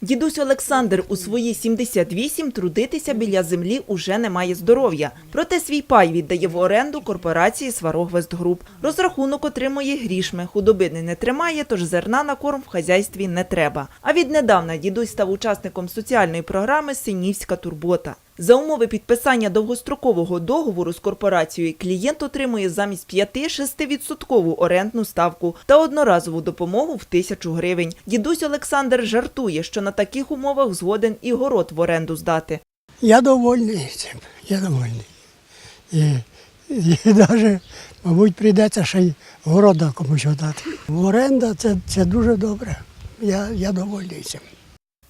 Дідусь Олександр у свої 78 трудитися біля землі уже не має здоров'я. Проте свій пай віддає в оренду корпорації Сварогвестгруп. Розрахунок отримує грішми. Худобини не тримає, тож зерна на корм в хазяйстві не треба. А віднедавна дідусь став учасником соціальної програми Синівська турбота. За умови підписання довгострокового договору з корпорацією клієнт отримує замість 5-6% орендну ставку та одноразову допомогу в тисячу гривень. Дідусь Олександр жартує, що на таких умовах згоден і город в оренду здати. Я довольний цим, я довольний. І, і навіть, мабуть, прийдеться ще й города комусь дати. Оренда це, це дуже добре. Я, я довольний цим.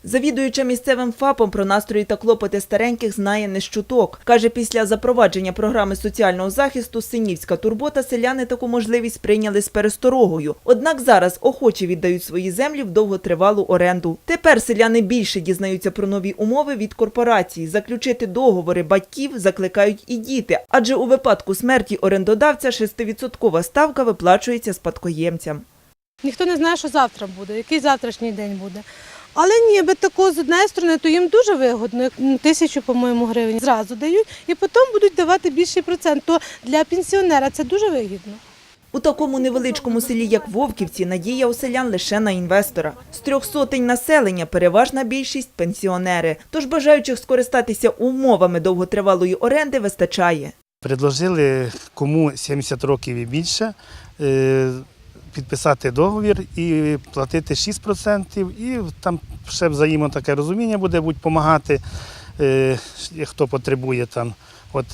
Завідуюча місцевим ФАПом про настрої та клопоти стареньких знає не щуток. Каже, після запровадження програми соціального захисту Синівська турбота селяни таку можливість прийняли з пересторогою. Однак зараз охочі віддають свої землі в довготривалу оренду. Тепер селяни більше дізнаються про нові умови від корпорації. Заключити договори батьків закликають і діти, адже у випадку смерті орендодавця 6% ставка виплачується спадкоємцям. Ніхто не знає, що завтра буде, який завтрашній день буде. Але ніби тако з однієї сторони, то їм дуже вигодно, як, тисячу, по-моєму, гривень зразу дають, і потім будуть давати більший процент. То для пенсіонера це дуже вигідно. У такому невеличкому селі, як Вовківці, надія у селян лише на інвестора. З трьох сотень населення переважна більшість – пенсіонери. Тож бажаючих скористатися умовами довготривалої оренди вистачає. Предложили кому 70 років і більше е, підписати договір і платити 6%. І там ще взаємно таке розуміння буде, будуть допомагати, е, хто потребує там. От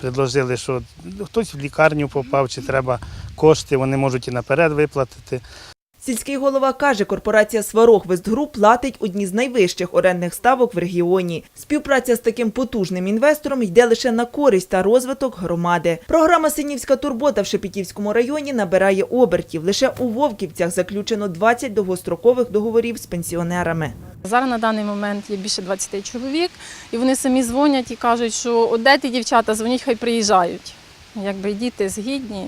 предложили, що хтось в лікарню попав, чи треба кошти, вони можуть і наперед виплатити. Сільський голова каже, корпорація Сварог Вестгруп платить одні з найвищих орендних ставок в регіоні. Співпраця з таким потужним інвестором йде лише на користь та розвиток громади. Програма Синівська турбота в Шепетівському районі набирає обертів. Лише у Вовківцях заключено 20 довгострокових договорів з пенсіонерами. Зараз на даний момент є більше 20 чоловік, і вони самі дзвонять і кажуть, що «От де ті дівчата, дзвоніть, хай приїжджають. Якби діти згідні.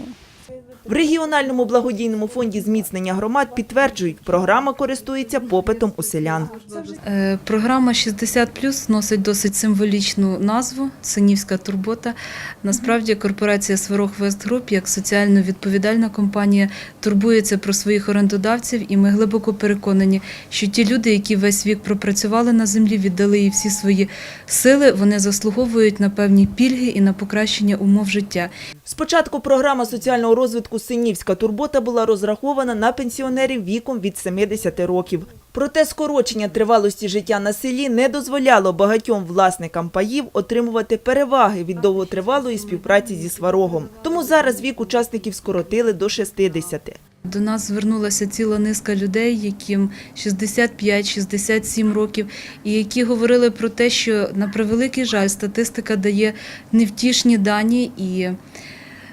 В регіональному благодійному фонді зміцнення громад підтверджують, програма користується попитом у селян. Е, Програма 60 носить досить символічну назву Синівська турбота. Насправді корпорація Сварог Вестгруп як соціально відповідальна компанія турбується про своїх орендодавців, і ми глибоко переконані, що ті люди, які весь вік пропрацювали на землі, віддали їй всі свої сили, вони заслуговують на певні пільги і на покращення умов життя. Спочатку програма соціального розвитку Синівська турбота була розрахована на пенсіонерів віком від 70 років. Проте скорочення тривалості життя на селі не дозволяло багатьом власникам паїв отримувати переваги від довготривалої співпраці зі сварогом. Тому зараз вік учасників скоротили до 60. До нас звернулася ціла низка людей, яким 65-67 років, і які говорили про те, що на превеликий жаль статистика дає невтішні дані і.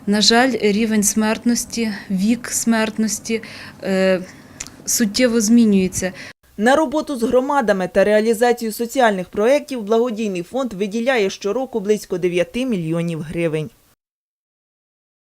На жаль, рівень смертності, вік смертності е, суттєво змінюється. На роботу з громадами та реалізацію соціальних проєктів благодійний фонд виділяє щороку близько 9 мільйонів гривень.